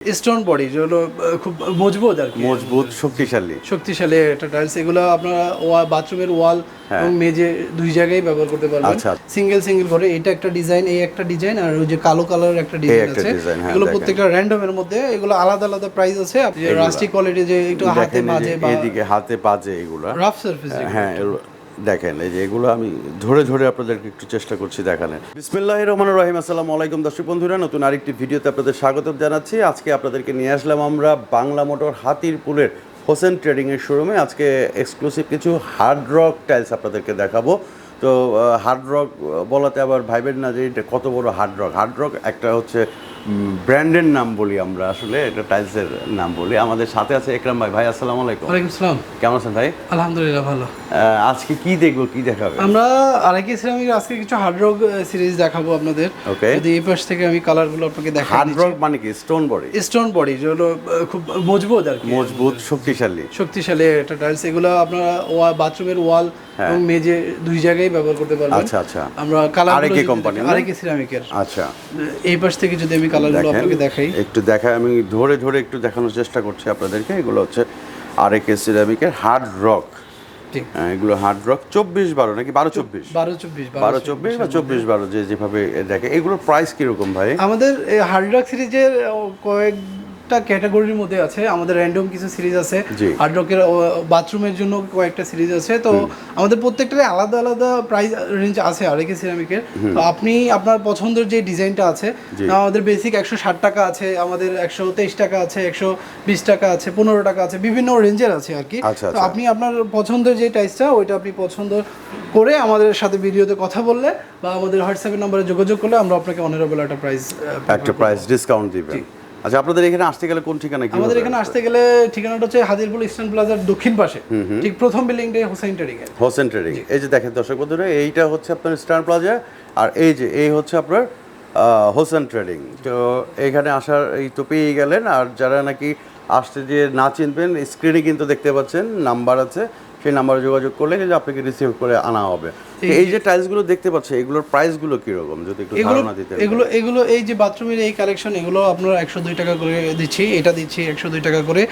Stone body যেগুলো খুব মজবুত আর কি। মজবুত শক্তিশালী। শক্তিশালী একটা টাইলস এগুলো আপনারা বাথরুমের ওয়াল হ্যাঁ। এবং মেঝে দুই জায়গায় ব্যবহার করতে পারবেন। আচ্ছা। সিঙ্গেল সিঙ্গেল করে এটা একটা ডিজাইন এই একটা ডিজাইন আর ওই যে কালো কালার একটা ডিজাইন আছে। হ্যাঁ, এগুলো। প্রত্যেকটা র্যান্ডমের মধ্যে এগুলো আলাদা আলাদা প্রাইস আছে। আপনি রাস্টি কোয়ালিটি যে একটু হাতে মাঝে বা এইদিকে হাতে পাজে এগুলা। রাফ সারফেস হ্যাঁ দেখেন, এই যে এগুলো আমি ধরে ধরে আপনাদেরকে একটু চেষ্টা করছি দেখানোর। বিসমিল্লাহ রহমান রহিম, আসসালামু আলাইকুম দর্শক বন্ধুরা, নতুন আরেকটি ভিডিওতে আপনাদের স্বাগত জানাচ্ছি। আজকে আপনাদেরকে নিয়ে আসলাম আমরা বাংলা মোটর হাতির পুলের হোসেন ট্রেডিংয়ের শোরুমে। আজকে এক্সক্লুসিভ কিছু হার্ড রক টাইলস আপনাদেরকে দেখাবো। তো হার্ড রক বলাতে আবার ভাইবেন না যে এটা কত বড় হার্ড রক হার্ড রক একটা হচ্ছে ব্র্যান্ডের নাম বলি আমরা আসলে এটা টাইলসের নাম বলি। আমাদের সাথে আছে একরাম ভাই। ভাই আসসালামু আলাইকুম। ওয়ালাইকুম আসসালাম কেমন আছেন ভাই? আলহামদুলিল্লাহ ভালো। আজকে কি দেখব কি দেখাবে? আমরা আরেকে সিরামিক আজকে কিছু হার্ড রক সিরিজ দেখাবো আপনাদের। ওকে যদি এই পাশ থেকে আমি কালারগুলো আপনাকে দেখাই হার্ড রক মানে কি? স্টোন বডি স্টোন বডি যেগুলো খুব মজবুত আর কি। মজবুত শক্তিশালী। শক্তিশালী একটা টাইলস এগুলো আপনারা বাথরুমের ওয়াল এবং মেঝে দুই জায়গায় ব্যবহার করতে পারবেন। হ্যাঁ। আচ্ছা আচ্ছা। আমরা কালার আরেকে company না? আরেকে সিরামিকের আচ্ছা। এই পাশ থেকে যদি আমি কালারগুলো আপনাকে দেখাই। একটু দেখাই আমি ধরে ধরে একটু দেখানোর চেষ্টা করছি আপনাদেরকে। এগুলো হচ্ছে আর একে সিরামিকের হার্ড রক এগুলো হার্ড রক চব্বিশ বারো নাকি? বারো চব্বিশ? বারো চব্বিশ বারো চব্বিশ বা চব্বিশ বারো যে যেভাবে দেখে। এগুলোর প্রাইস কীরকম ভাই? আমাদের হার্ড রক সিরিজের কয়েকটা ক্যাটাগরির মধ্যে আছে। আমাদের র্যান্ডম কিছু সিরিজ আছে। হার্ড রকের বাথরুমের জন্য কয়েকটা সিরিজ আছে। তো আমাদের প্রত্যেকটারই আলাদা আলাদা প্রাইস রেঞ্জ আছে আরেকে সিরামিকের তো আপনি আপনার পছন্দের যে ডিজাইনটা আছে আমাদের বেসিক একশো ষাট টাকা আছে আমাদের একশো তেইশ টাকা আছে একশো বিশ টাকা আছে পনেরো টাকা আছে বিভিন্ন রেঞ্জের আছে আর কি। আচ্ছা, তো আচ্ছা। আপনি আপনার পছন্দের যে টাইসটা ওইটা আপনি পছন্দ করে আমাদের সাথে ভিডিওতে কথা বললে বা আমাদের হোয়াটসঅ্যাপের নম্বরে যোগাযোগ করলে আমরা আপনাকে অনারেবল একটা প্রাইস একটা প্রাইস ডিসকাউন্ট দিবেন। আচ্ছা আপনাদের এখানে আসতে গেলে কোন ঠিকানা কি আমাদের এখানে আসতে গেলে ঠিকানাটা হচ্ছে হাজিরপুর ইস্টার্ন প্লাজার দক্ষিণ পাশে। ঠিক প্রথম বিল্ডিংটাই হোসেন ট্রেডিং হোসেন ট্রেডিং এই যে দেখেন দর্শক বন্ধুরা এইটা হচ্ছে আপনার স্টার প্লাজা আর এই যে এই হচ্ছে আপনার হোসেন ট্রেডিং। তো এখানে আসার এই তো পেয়ে গেলেন আর যারা নাকি আসতে যে না চিনবেন স্ক্রিনে কিন্তু দেখতে পাচ্ছেন নাম্বার আছে। সেই নাম্বারে যোগাযোগ করলে কিন্তু আপনাকে রিসিভ করে আনা হবে। এই যে টাইলসগুলো দেখতে পাচ্ছেন এগুলোর প্রাইসগুলো কীরকম? যদি একটু ধারণা দিতে এগুলো এগুলো এই যে বাথরুমের এই কালেকশন এগুলো আপনার একশো দুই টাকা করে দিচ্ছি এটা দিচ্ছি একশো দুই টাকা করে।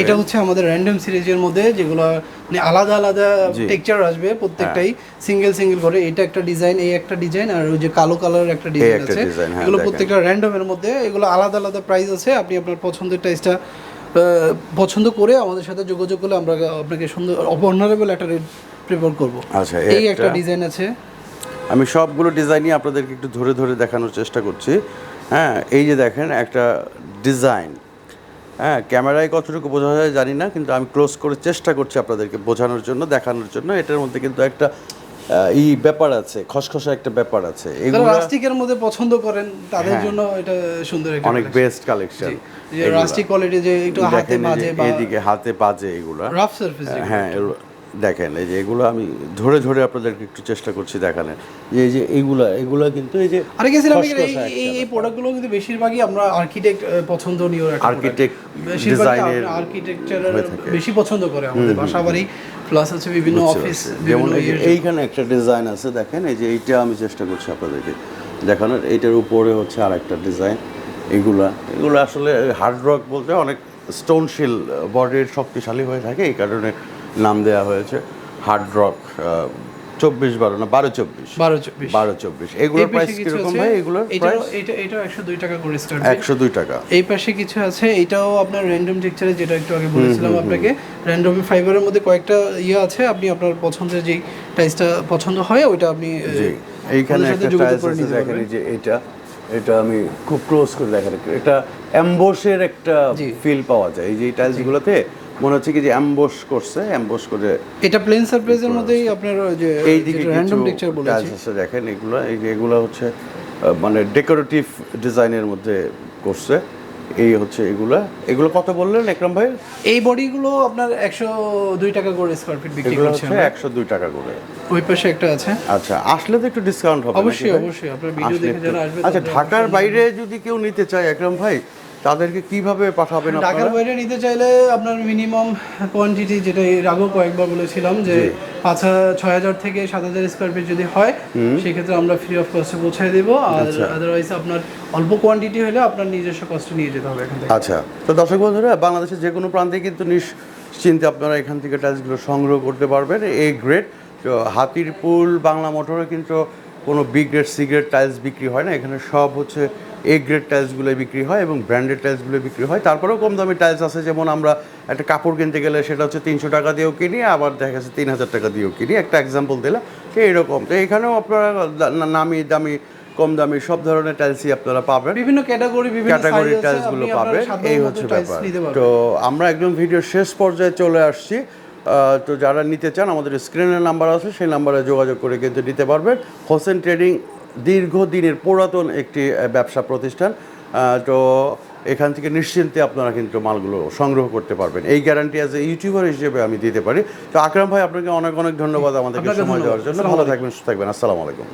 এটা হচ্ছে আমাদের র্যান্ডম সিরিজের মধ্যে যেগুলো মানে আলাদা আলাদা টেক্সচার আসবে প্রত্যেকটাই সিঙ্গেল সিঙ্গেল করে। এটা একটা ডিজাইন এই একটা ডিজাইন আর ওই যে কালো কালার একটা ডিজাইন আছে। হ্যাঁ, এগুলো। প্রত্যেকটা র্যান্ডমের মধ্যে এগুলো আলাদা আলাদা প্রাইস আছে। আপনি আপনার পছন্দের টাইসটা পছন্দ করে আমাদের সাথে যোগাযোগ করলে আমরা আপনাকে সুন্দর অনারেবল একটা রেট প্রিপেয়ার করব। আচ্ছা এই একটা ডিজাইন আছে। আমি সবগুলো ডিজাইনই আপনাদেরকে একটু ধরে ধরে দেখানোর চেষ্টা করছি। হ্যাঁ এই যে দেখেন একটা ডিজাইন হ্যাঁ ক্যামেরায় কতটুকু বোঝা যায় জানি না কিন্তু আমি ক্লোজ করে চেষ্টা করছি আপনাদেরকে বোঝানোর জন্য দেখানোর জন্য। এটার মধ্যে কিন্তু একটা ই ব্যাপার আছে খসখসা একটা ব্যাপার আছে। এগুলো রাস্টিকের মধ্যে পছন্দ করেন তাদের জন্য এটা সুন্দর একটা অনেক বেস্ট কালেকশন যে রাস্টিক কোয়ালিটি যে একটু হাতে বাজে বা এদিকে হাতে বাজে এগুলো। রাফ সারফেস হ্যাঁ দেখেন এই যে এগুলো আমি ধরে ধরে আপনাদেরকে একটু চেষ্টা করছি দেখানোর। যে এই যে এইগুলা এগুলা কিন্তু এই যে আরে গেছিলাম এই এই- প্রোডাক্টগুলো কিন্তু বেশিরভাগই আমরা আর্কিটেক্ট পছন্দনীয় বেশিরভাগই design-এর আর্কিটেকচারের বেশি পছন্দ করে আমাদের বাসাবাড়ি প্লাস হচ্ছে বিভিন্ন অফিস যেমন এইখানে একটা ডিজাইন আছে দেখেন এই যে এইটা আমি চেষ্টা করছি আপনাদেরকে দেখানোর। এইটার উপরে হচ্ছে আর একটা ডিজাইন এগুলা। এগুলো আসলে হার্ড রক বলতে অনেক স্টোনশিল বডির শক্তিশালী হয়ে থাকে এই কারণে নাম দেওয়া হয়েছে হার্ড রক চব্বিশ বারো না বারো চব্বিশ। বারো চব্বিশ। বারো চব্বিশ। এগুলোর প্রাইস কীরকম ভাই? এগুলোর এটা এটাও একশো দুই টাকা করে স্টার্ট একশো দুই টাকা। এই পাশে কিছু আছে? এটাও আপনার র্যান্ডম টেক্সচারে যেটা একটু আগে বলেছিলাম আপনাকে র্যান্ডম ফাইবারের মধ্যে কয়েকটা ইয়ে আছে। আপনি আপনার পছন্দের যেই টাইসটা পছন্দ হয় ওইটা আপনি এইখানে একটা যোগাযোগ আছে দেখেন যে এটা। এটা আমি খুব ক্লোজ করে দেখেন এটা অ্যাম্বোসের একটা ফিল পাওয়া যায়। এই যে টাইলসগুলোতে মনে হচ্ছে কি যে অ্যাম্বোস করছে অ্যাম্বোস করে এটা প্লেন সারপ্রাইজের মধ্যেই আপনার যে এই দিকে র্যান্ডম টেক্সচার বলেছি। টাইলস আছে দেখেন এগুলো এগুলো হচ্ছে মানে ডেকোরেটিভ ডিজাইনের মধ্যে করছে। এই হচ্ছে এগুলা। এগুলো কত বললেন একরাম ভাই? এই বডিগুলো আপনার একশো দুই টাকা করে স্কোয়ার ফিট বিক্রি এগুলো করছে। একশো দুই টাকা করে। ওই পাশে একটা আছে। আচ্ছা আসলে তো একটু ডিসকাউন্ট হবে অবশ্যই অবশ্যই। আপনার ভিডিও দেখে যারা আসবে আচ্ছা ঢাকার বাইরে যদি কেউ নিতে চায় একরাম ভাই তাদেরকে কীভাবে পাঠাবেন ঢাকার বাইরে নিতে চাইলে আপনার মিনিমাম কোয়ান্টিটি যেটা এর আগেও কয়েকবার বলেছিলাম যে পাঁচ ছয় হাজার থেকে সাত হাজার স্কোয়ার ফিট যদি হয় সেক্ষেত্রে আমরা ফ্রি অফ কস্টে পৌঁছায় দেবো। আর আচ্ছা। আদারওয়াইজ আপনার অল্প কোয়ান্টিটি হলে আপনার নিজস্ব কষ্টে নিয়ে যেতে হবে এখান থেকে। আচ্ছা। তো দর্শক বন্ধুরা বাংলাদেশের যে কোনো প্রান্তে কিন্তু নিশ্চিন্তে আপনারা এখান থেকে টাইলসগুলো সংগ্রহ করতে পারবেন। এ গ্রেড তো হাতির পুল বাংলা মোটরে কিন্তু কোনো B grade C grade tiles বিক্রি হয় না। এখানে সব হচ্ছে এ গ্রেড টাইলসগুলো বিক্রি হয় এবং ব্র্যান্ডেড টাইলসগুলো বিক্রি হয়। তারপরেও কম দামি টাইলস আছে যেমন আমরা একটা কাপড় কিনতে গেলে সেটা হচ্ছে তিনশো টাকা দিয়েও কিনি আবার দেখা যাচ্ছে তিন হাজার টাকা দিয়েও কিনি। একটা এক্সাম্পল দিলাম তো এইরকম তো এখানেও আপনারা নামি দামি কম দামি সব ধরনের টাইলসই আপনারা পাবেন। বিভিন্ন ক্যাটাগরি বিভিন্ন ক্যাটাগরি size আছে, টাইলসগুলো পাবেন। এই হচ্ছে ব্যাপার। তো আমরা একদম ভিডিও শেষ পর্যায়ে চলে আসছি। তো যারা নিতে চান আমাদের স্ক্রিনের নাম্বার আছে সেই নাম্বারে যোগাযোগ করে কিন্তু নিতে পারবেন। হোসেন ট্রেডিং দীর্ঘদিনের পুরাতন একটি ব্যবসা প্রতিষ্ঠান। তো এখান থেকে নিশ্চিন্তে আপনারা কিন্তু মালগুলো সংগ্রহ করতে পারবেন। এই গ্যারান্টি অ্যাজ এ ইউটিউবার হিসেবে আমি দিতে পারি। তো আকরাম ভাই আপনাকে অনেক অনেক ধন্যবাদ আমাদেরকে সময় দেওয়ার জন্য। ভালো থাকবেন সুস্থ থাকবেন। আসসালামু আলাইকুম।